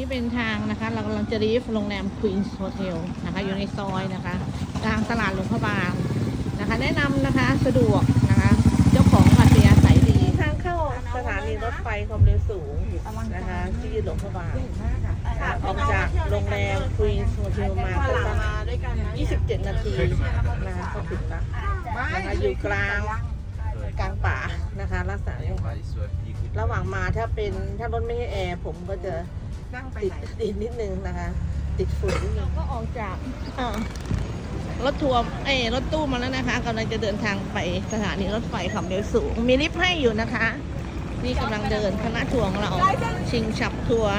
นี้เป็นทางนะคะ เรากำลังจะรีฟโรงแรม Queen's Hotel นะคะ อยู่ในซอยนะคะกลางตลาดหลวงพระบางนะคะ แนะนำนะคะสะดวกนะคะ เจ้าของอัธยาศัยดีทางเข้าสถานีรถไฟความเร็วสูงนะคะ ที่หลวงพระบางค่ะออกจากโรงแรม Queen's Hotel มาก็สัก27 นาทีนะคะก็ถึงล้วนะคะอยู่กลางกลางป่านะคะลักษณะระหว่างมาถ้าเป็นถ้ารถไม่ให้แอร์ผมก็จะ ติดติดนิดนึงนะคะ ติดฝุ่นนิดนึงก็ออกจากอ่ารถทัวร์เอยรถตู้มาแล้วนะคะกำลังจะเดินทางไปสถานีรถไฟความเร็วสูง มีลิฟต์ให้อยู่นะคะ นี่กำลังเดินคณะทัวร์ของเราชิงฉับทัวร์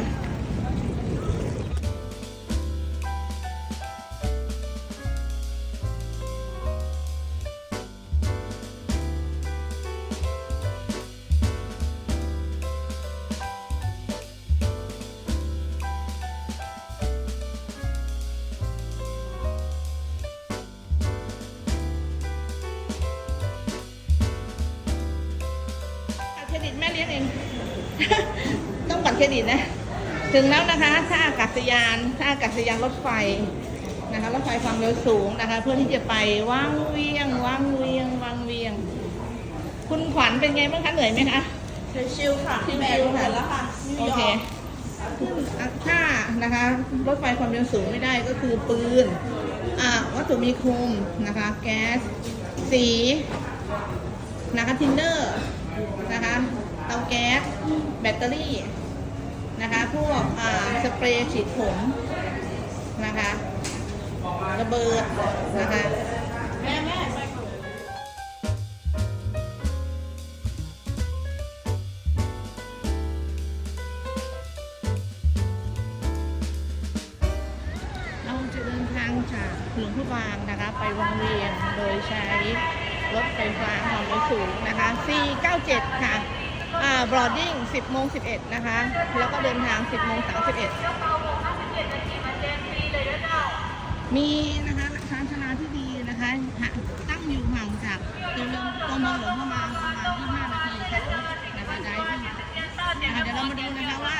เครดิตแม่เลี้ยงเอง ต้องบัตรเครดิตนะ ถึงแล้วนะคะท่าอากาศยานท่าอากาศยานรถไฟนะคะรถไฟความเร็วสูงนะคะ เพื่อที่จะไปว่างเวียงว่างเวียงว่างเวียง คุณขวัญเป็นไงบ้างคะเหนื่อยไหมคะชิวๆค่ะชิวๆแม่รู้แล้วค่ะโอเคอะถ้านะคะรถไฟความเร็วสูงไม่ได้ก็คือปืนอ่าวัตถุมีคมนะคะ แก๊ส สี นะคะทินเนอร์นะคะเตาแก๊สแบตเตอรี่นะคะพวกสเปรย์ฉีดผมนะคะระเบิดนะคะเราจะเดินทางจากหลวงพระบางนะคะ ไปวงเวียงโดยใช้รถไฟฟ้าความเร็วสูงนะคะ497 บรอดดิ้ง 10โมง11 นะคะ แล้วก็เดินทาง 10โมง31 มีนะคะชานชาลาที่ดีนะคะ ตั้งอยู่ห่างจากตัวเมืองตัวเมืองหลวงพระบางประมาณ25นาทีขับรถนะคะได้นะคะเดี๋ยวเรามาดูนะคะว่า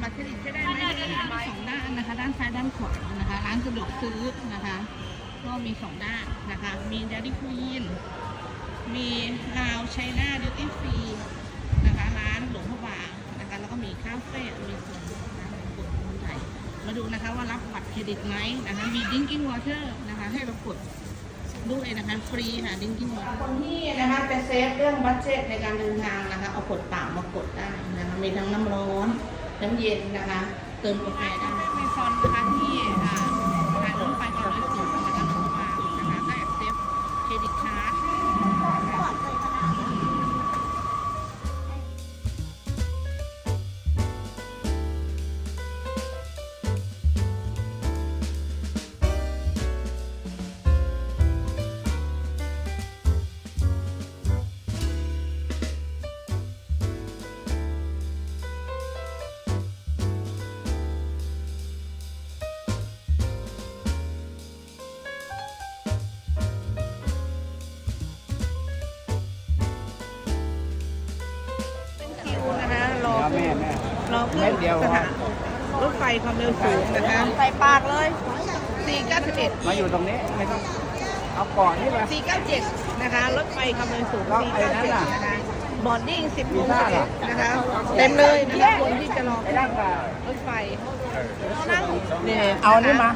บัตรเครดิตใช้ได้ไหมมีสองด้านนะคะ ด้านซ้ายด้านขวานะคะ ร้านสะดวกซื้อนะคะ ก็มีสองด้านนะคะ มี Daddy Queen มีลาวไชน่าดิวตี้ฟรี นะคะร้านหลวงพระบางนะคะแล้วก็มีคาเฟ่มีส่วนนของกดคนไทยมาดูนะคะว่ารับบัตรเครดิตไหมนะคะมี drinking water นะคะให้เรากดด้วยนะคะฟรีค่ะ drinking water คนที่นะคะจะเซฟเรื่องบัตเจ็ตในการเดินทางนะคะเอากดเป่ามากดได้นะคะมีทั้งน้ำร้อนน้ำเย็นนะคะเติมกาแฟได้มีฟอน รอขึ้นสถานรถไฟความเร็วสูงนะคะใส่ปากเลย491 มาอยู่ตรงนี้ไม่ต้องเอาก่อนนี่มา497 นะคะ รถไฟความเร็วสูงแล้วไอ้นั่นล่ะ 497นะคะบอร์ดดิ้ง10โมงวีซ่าเหรอ11นะคะ เต็มเลยนะคะคนที่จะรอไอ้นั่นก็รถไฟ นั่งนี่เอาอันนี้มา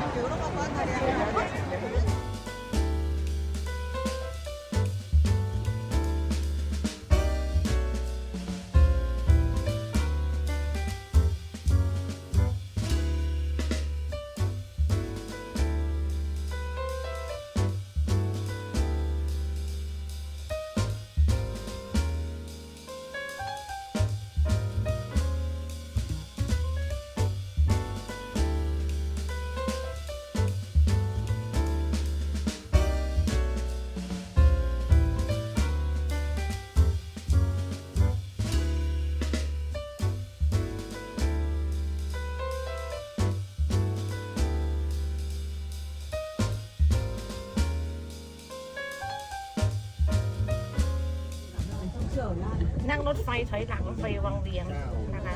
ฟถอยหลังไฟวังเวียงนะคะ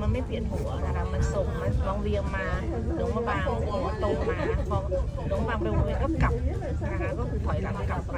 มันไม่เปลี่ยนหัวนะคะมันส่งมันวังเวียงมาหลวงมาบางหลวตรงมาพอหลวงมาบางไปวงเวียนก็กลับนะคะก็ถอยหลังกลับไป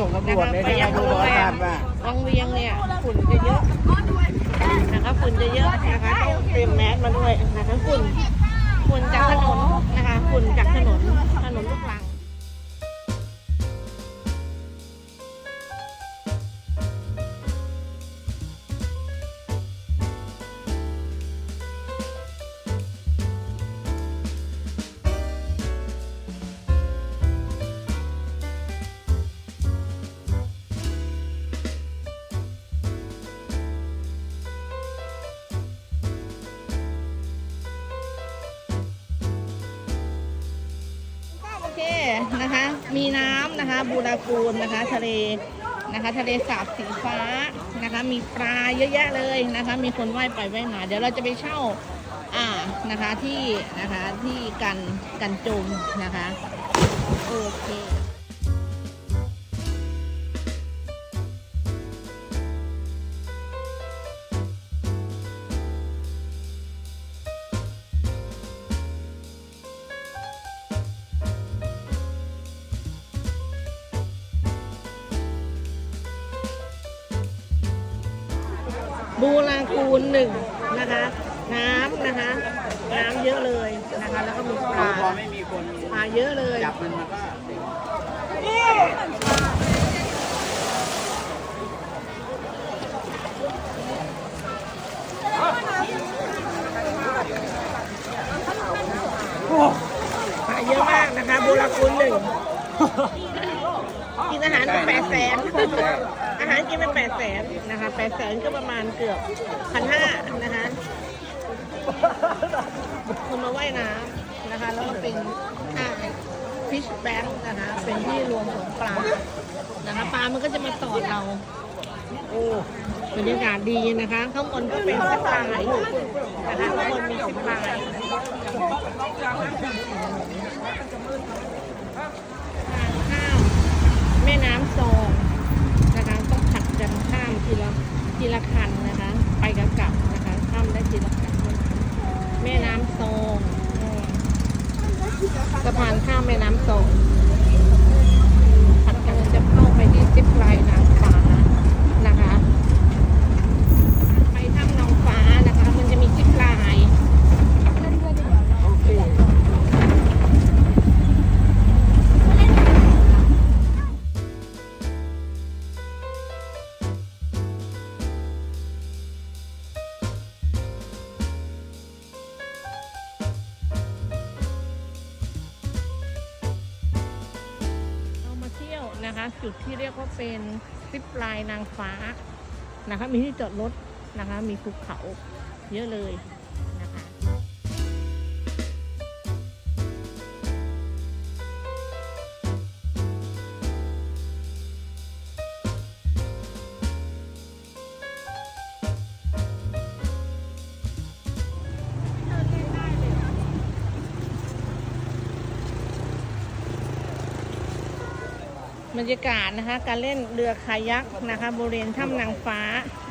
ส่งตำรวจเลยไปยังดูร้อยแรบาว่าวังเวียงเนี่ยฝุ่นจะเยอะนะคะฝุ่นจะเยอะนะคะต้องเตรียมแมสมาด้วยนะคะฝุ่นฝุ่นจากถนนนะคะฝุ่นจากถนน นะคะ มีน้ำนะคะ บูรากูลนะคะ ทะเลนะคะ ทะเลสาบสีฟ้านะคะ มีปลาเยอะแยะเลยนะคะ มีคนว่ายไปว่ายมา เดี๋ยวเราจะไปเช่าอ่านะคะที่นะคะที่กันกันจมนะคะ โอเค บูรากูลหนึ่งนะคะ น้ำนะคะ น้ำเยอะเลยนะคะ แล้วก็มีปลาพอไม่มีคนปลาเยอะเลยจับมันมาก็ปลาเยอะมากนะคะบูรากูลหนึ่งกินอาหารไปแปดแสน กินไปแปดแสนนะคะแปดแสนก็ประมาณเกือบพันห้านะคะคนมาว่ายน้ำนะคะ แล้วก็เป็นอ่าฟิชแบงค์นะคะ เป็นที่รวมของปลานะคะปลามันก็จะมาตอดเรา โอ้บรรยากาศดีนะคะ ข้างบนก็เป็นซิปไลน์นะคะข้างบนมีซิปไลน์ทางข้ามแม่น้ำโซงนะคะต้องผัดกันข้าม ทีละทีละคันนะคะ ไปกับกลับนะคะข้ามได้ทีละคันแม่น้ำโซงอืมสะพานข้ามแม่น้ำโซ นะคะ มีที่จอดรถนะคะ มีภูเขาเยอะเลย บรรยากาศนะคะ การเล่นเรือคายักนะคะบริเวณถ้ำนางฟ้า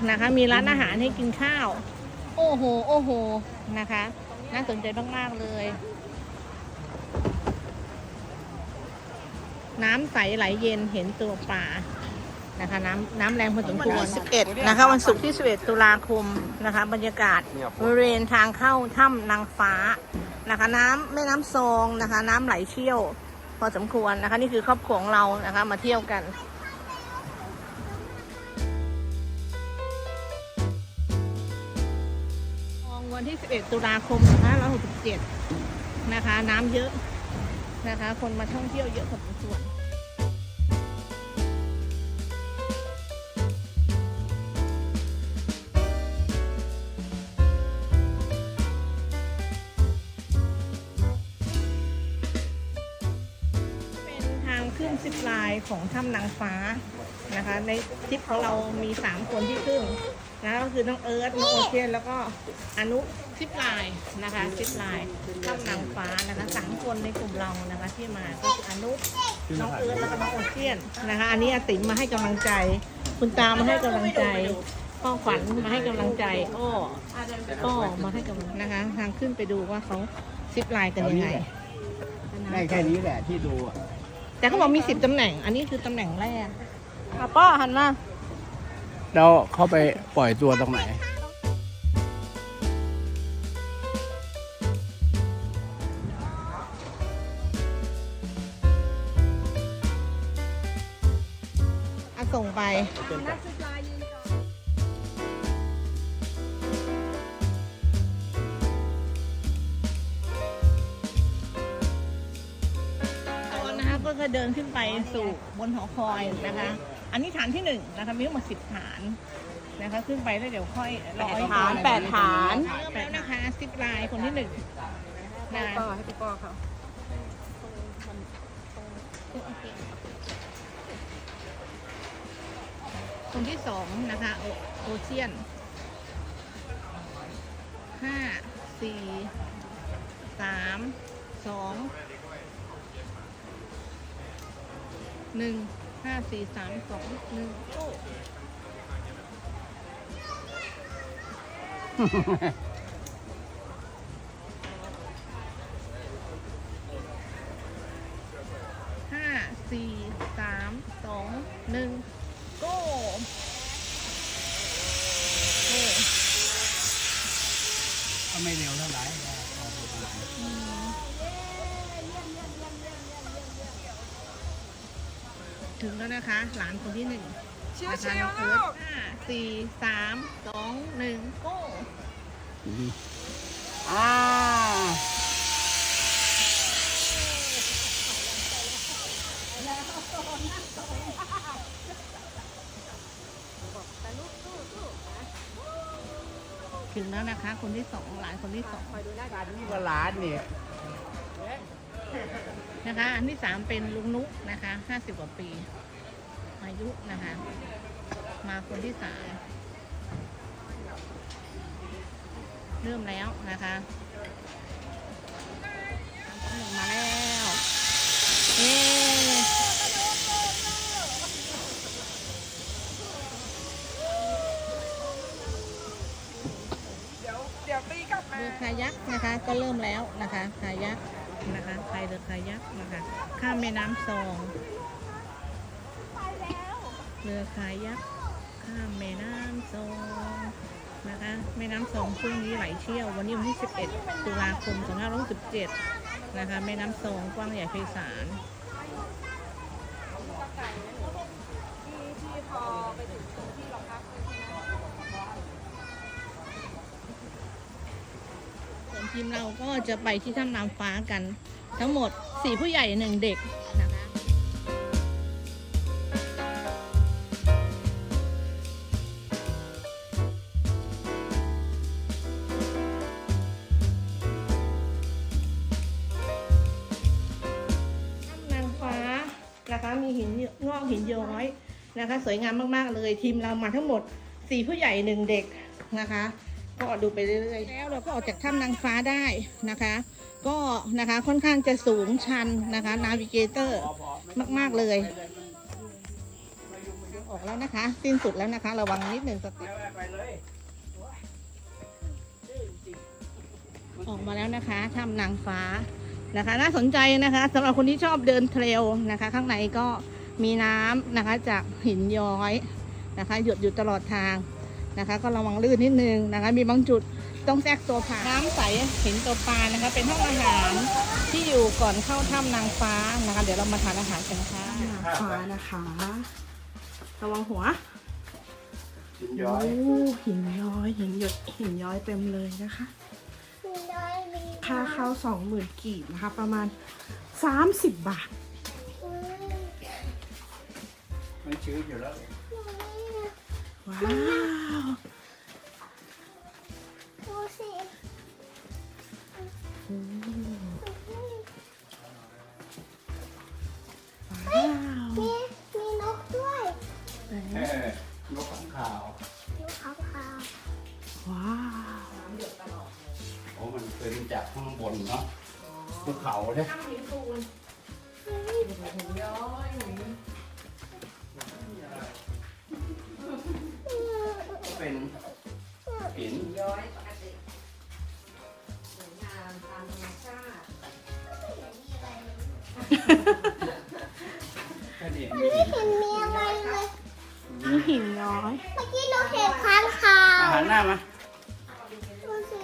นะคะ มีร้านอาหารให้กินข้าว โอ้โห โอ้โหนะคะ น่าสนใจมาก ๆ เลย น้ำใสไหลเย็นเห็นตัวปลานะคะน้ำน้ำแรงพอสมควร11นะคะ วันศุกร์ที่ 11 ตุลาคมนะคะ บรรยากาศบริเวณทางเข้าถ้ำนางฟ้านะคะ น้ำแม่น้ำซองนะคะ น้ำไหลเชี่ยว พอสมควรนะคะ นี่คือครอบครัวของเรานะคะมาเที่ยวกันวันที่ 11 ตุลาคม2567 นะคะ น้ำเยอะนะคะ คนมาท่องเที่ยวเยอะพอสมควร 50 ลายของถ้ำนางฟ้านะคะ ในทริปของเรามี 3 คนที่ครึ่งนะก็คือน้องเอิร์ธน้องโอเชียนแล้วก็อนุซิปลายนะคะซิปลายถ้ำนางฟ้านะคะสามคนในกลุ่มเรานะคะที่มาก็คืออนุน้องเอิร์ธแล้วก็น้องโอเชียนนะคะ อันนี้อติ๋มมาให้กำลังใจ คุณตามาให้กำลังใจพ่อขวัญมาให้กำลังใจอ้อก็มาให้กำลังนะคะ ทางขึ้นไปดูว่าเขาซิปลายกันยังไงได้แค่นี้แหละที่ดูอะ แต่เขาบอกมีสิบตำแหน่ง อันนี้คือตำแหน่งแรกอะป้อหันมา แล้วเข้าไปปล่อยตัวตรงไหน อะส่งไปต เดินขึ้นไปสู่บนหอคอยนะคะ อันนี้ฐานที่หนึ่งนะคะมีทั้งหมดสิบฐานนะคะ ขึ้นไปแล้วเดี๋ยวค่อยรอให้ฐานแปดฐานเริ่มแล้วนะคะสิบลายคนที่หนึ่งนะก็ให้พี่ป้อเขาคนที่สองนะคะโอโอเชียนห้าสี่สามสอง หนึ่งห้าสี่สามสองหนึ่งโอ้ห้าสี่สามสองหนึ่งโก้โอ้ก็ไม่เร็วเท่าไหร่ ถึงแล้วนะคะ หลานคนที่หนึ่งชิวนะคะชิวน้องลูเอิร์ธกห้าสี่สามสองหนึ่งโก้อ่าถึงแล้วนะคะ คนที่สองหลานคนที่สองการนี่ก็หลานเนี่ย นะคะ อันที่สามเป็นลุงนุนะคะห้าสิบกว่าปี อายุนะคะ มาคนที่สามเริ่มแล้วนะคะหนึ่งมาแล้วเย้เดี๋ยวเดี๋ยวตีกลับมาเรือคายักนะคะ ก็เริ่มแล้วนะคะคายัก นะคะพายเรือคายักนะคะ ข้ามแม่น้ำซอง เรือคายักข้ามแม่น้ำซองนะคะ แม่น้ำซองช่วงนี้ไหลเชี่ยว วันนี้วันที่ 11 ตุลาคม 2517นะคะ แม่น้ำซองกว้างใหญ่ไพศาลที่ที่พอไปถึงตรงที่เราพักเลยใช่ไหม ส่วนทีมเราก็จะไปที่ถ้ำน้ำฟ้ากัน ทั้งหมด4ผู้ใหญ่หนึ่งเด็กนะคะถ้ำนางฟ้านะคะมีหินงอกหินย้อยนะคะ สวยงามมากๆเลยทีมเรามาทั้งหมด4ผู้ใหญ่หนึ่งเด็กนะคะ ก็ดูไปเรื่อยๆ แล้วเราก็ออกจากถ้ำนางฟ้าได้นะคะ ก็นะคะค่อนข้างจะสูงชันนะคะนาวิเกเตอร์มากๆเลยออกแล้วนะคะ สิ้นสุดแล้วนะคะ ระวังนิดหนึ่งสติออกมาแล้วนะคะถ้ำนางฟ้านะคะ น่าสนใจนะคะสำหรับคนที่ชอบเดินเทรลนะคะ ข้างในก็มีน้ำนะคะจากหินย้อยนะคะ หยดอยู่ตลอดทาง นะคะ ก็ระวังลื่นนิดนึงนะคะ มีบางจุดต้องแทรกตัวผ่านน้ำใสเห็นตัวปลานะคะ เป็นห้องอาหารที่อยู่ก่อนเข้าถ้ำนางฟ้านะคะ เดี๋ยวเรามาทานอาหารกันค่ะฟ้านะคะ ระวังหัวย้อยโอ้หินย้อยหินหยดหินย้อยเต็มเลยนะคะนค่าเข้าสองหมื่นกีบนะคะ ประมาณสามสิบบาทมันชื้นอยู่แล้วว้าว ดูสิว้าวมีมีนกด้วยเออนกขังขาว นกขาวขาวว้าวโอ้มันเป็นจากข้างบนเนาะภูเขาเนี่ยก็ เป็นหินย้อยแค่นี้ไม่เห็นมีอะไรเลยมีหินย้อย เมื่อกี้เราเห็นค้างคาวอาหารหน้ามาดูสิ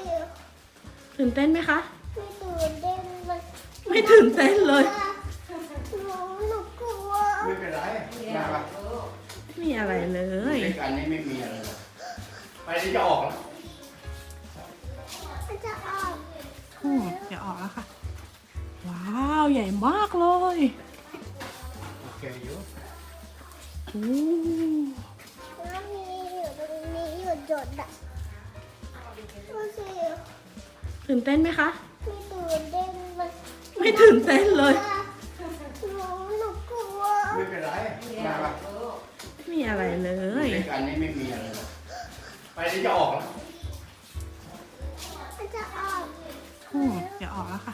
ตื่นเต้นไหมคะ ไม่ตื่นเต้นเลยไม่ตื่นเต้นเลย หนูหนูกลัวไม่เป็นไรมาปะไม่มีอะไรเลย ด้วยกันนี่ไม่มีอะไรหรอก ไปที่จะออกแล้วมันจะออกอืมเดี๋ยวออกแล้วค่ะ ว้าวใหญ่มากเลยโอเคอยู่อู้แล้วมีอยู่ตรงนี้อยู่จดอะดูสิตื่นเต้นไหมคะไม่ตื่นเต้นเลยไม่ตื่นเต้นเลย หนูหนูกลัว ไม่เป็นไรมาปะไม่มีอะไรเลย ด้วยกันนี่ไม่มีอะไรหรอก ไปที่จะออกแล้วมันจะออกอืมเดี๋ยวออกแล้วค่ะ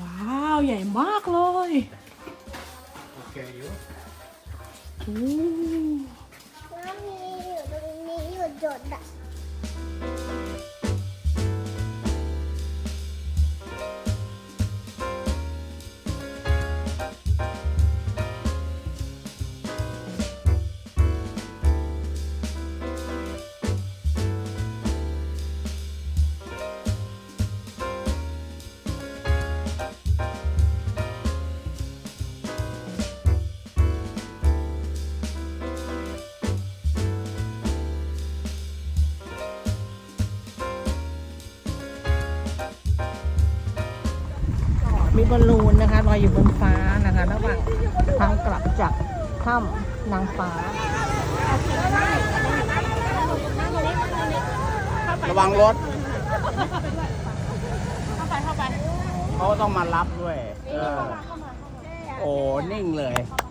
ว้าวใหญ่มากเลยโอเคอยู่อู้แล้วมีอยู่ตรงนี้อยู่จดอะ มีบอลลูนนะคะลอยอยู่บนฟ้านะคะระหว่างทางกลับจากถ้ำนางฟ้า ระวังรถ เข้าไปเข้าไปเขาต้องมารับด้วย เออ โอ้ นิ่งเลยเ